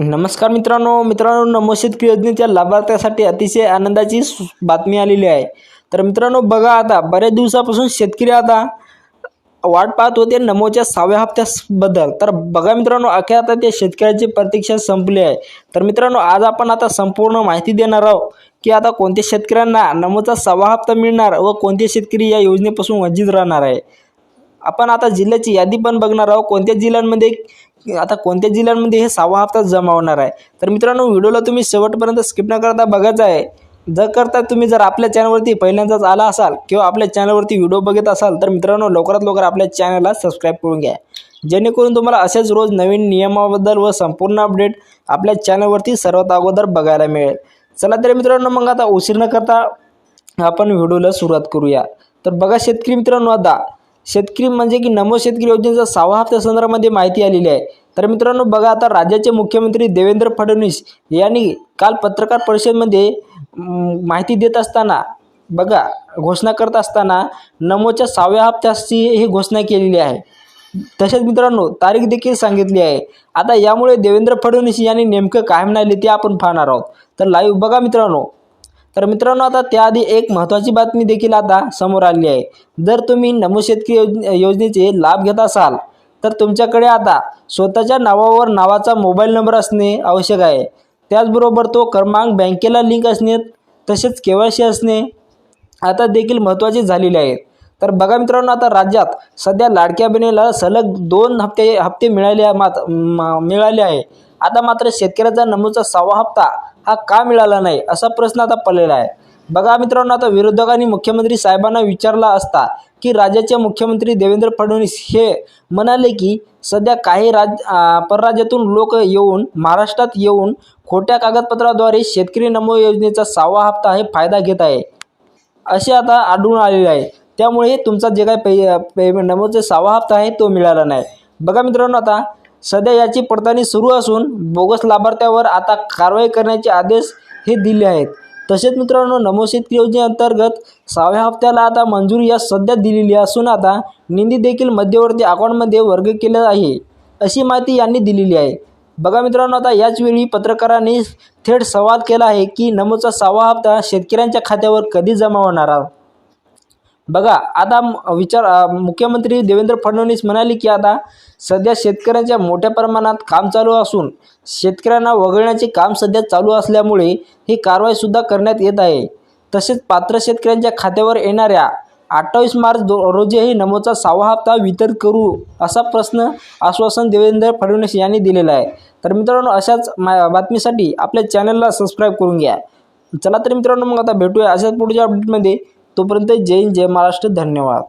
नमस्कार मित्रांनो मित्रांनो नमो शेतकरी योजनेच्या लाभार्थ्यासाठी अतिशय आनंदाची बातमी आलेली आहे. तर मित्रांनो बघा आता बऱ्याच दिवसापासून शेतकरी आता वाट पाहत होते नमोच्या सहाव्या हप्त्याबद्दल. तर बघा मित्रांनो अखेर आता त्या शेतकऱ्याची प्रतीक्षा संपली आहे. तर मित्रांनो आज आपण आता संपूर्ण माहिती देणार आहोत की आता कोणत्या शेतकऱ्यांना नमोचा सहावा हप्ता मिळणार व कोणते शेतकरी या योजनेपासून वंचित राहणार आहे. आपण आता जिल्ह्याची यादी पण बघणार आहोत. कोणत्या जिल्ह्यांमध्ये आता कोणत्या जिल्ह्यांमध्ये हे सहावा हप्ता जमा होणार आहे? तर मित्रांनो व्हिडिओला तुम्ही शेवटपर्यंत स्किप न करता बघायचं आहे जर करता तुम्ही जर आपल्या चॅनलवरती पहिल्यांदाच आला असाल किंवा आपल्या चॅनलवरती व्हिडिओ बघत असाल तर मित्रांनो लवकरात लवकर आपल्या चॅनलला सबस्क्राईब करून घ्या. जेणेकरून तुम्हाला असेच रोज नवीन नियमाबद्दल व संपूर्ण अपडेट आपल्या चॅनलवरती सर्वात अगोदर बघायला मिळेल. चला तर मित्रांनो मग आता उशीर न करता आपण व्हिडिओला सुरुवात करूया. तर बघा शेतकरी मित्रांनो आता शेतकरी म्हणजे की नमो शेतकरी योजनेचा सहावा हप्त्या संदर्भामध्ये माहिती आलेली आहे. तर मित्रांनो बघा आता राज्याचे मुख्यमंत्री देवेंद्र फडणवीस यांनी काल पत्रकार परिषदेमध्ये माहिती देत असताना बघा घोषणा करत असताना नमोच्या सहाव्या हप्त्याची ही घोषणा केलेली आहे. तसेच मित्रांनो तारीख देखील सांगितली आहे. आता यामुळे देवेंद्र फडणवीस यांनी नेमकं काय म्हणाले ते आपण पाहणार आहोत. तर लाईव्ह बघा मित्रांनो. तर मित्रांनो आता त्याआधी एक महत्त्वाची बातमी देखील आता समोर आली आहे. जर तुम्ही नमो शेतकरी योज योजनेचे लाभ घेत असाल तर तुमच्याकडे आता स्वतःच्या नावावर नावाचा मोबाईल नंबर असणे आवश्यक आहे. त्याचबरोबर तो क्रमांक बँकेला लिंक असणे तसेच के वाय सी असणे आता देखील महत्त्वाचे झालेले आहेत. तर बघा मित्रांनो आता राज्यात सध्या लाडक्या बहिणीला सलग दोन हप्ते हप्ते मिळाले मात म- मिळाले आहे. आता मात्र शेतकऱ्याचा नमूचा सहावा हप्ता हा का मिळाला नाही असा प्रश्न आता पडलेला आहे. बघा मित्रांनो आता विरोधकांनी मुख्यमंत्री साहेबांना विचारला असता की राज्याचे मुख्यमंत्री देवेंद्र फडणवीस हे म्हणाले की सध्या काही राज परराज्यातून लोक येऊन महाराष्ट्रात येऊन खोट्या कागदपत्राद्वारे शेतकरी नमो योजनेचा सहावा हप्ता हे फायदा घेत आहे. असे आता आढळून आलेले आहे. त्यामुळे तुमचा जे काही पे पेमेंट नमोचा सहावा हप्ता आहे तो मिळाला नाही. बघा मित्रांनो आता सध्या याची पडताळणी सुरू असून बोगस लाभार्थ्यावर आता कारवाई करण्याचे आदेश हे दिले आहेत तसेच मित्रांनो नमो शेतकरी योजनेअंतर्गत सहाव्या हप्त्याला आता मंजुरी या सध्या दिलेली असून आता निधी देखील मध्यवर्ती अकाउंटमध्ये वर्ग केला आहे अशी माहिती यांनी दिलेली आहे बघा मित्रांनो आता याच वेळी पत्रकारांनी थेट संवाद केला आहे की नमोचा सहावा हप्ता शेतकऱ्यांच्या खात्यावर कधी जमा होणार आहे? बघा आता विचार मुख्यमंत्री देवेंद्र फडणवीस म्हणाले की आता सध्या शेतकऱ्यांच्या मोठ्या प्रमाणात काम चालू असून शेतकऱ्यांना वगळण्याचे काम सध्या चालू असल्यामुळे ही कारवाईसुद्धा करण्यात येत आहे. तसेच पात्र शेतकऱ्यांच्या खात्यावर येणाऱ्या अठ्ठावीस मार्च दो रोजीही नमोचा सहावा हप्ता वितरित करू असा प्रश्न आश्वासन देवेंद्र फडणवीस यांनी दिलेला आहे. तर मित्रांनो अशाच मा बातमीसाठी आपल्या चॅनलला सबस्क्राईब करून घ्या. चला तर मित्रांनो मग आता भेटूया अशाच पुढच्या अपडेटमध्ये तोपर्यंत जय हिंद जय महाराष्ट्र धन्यवाद.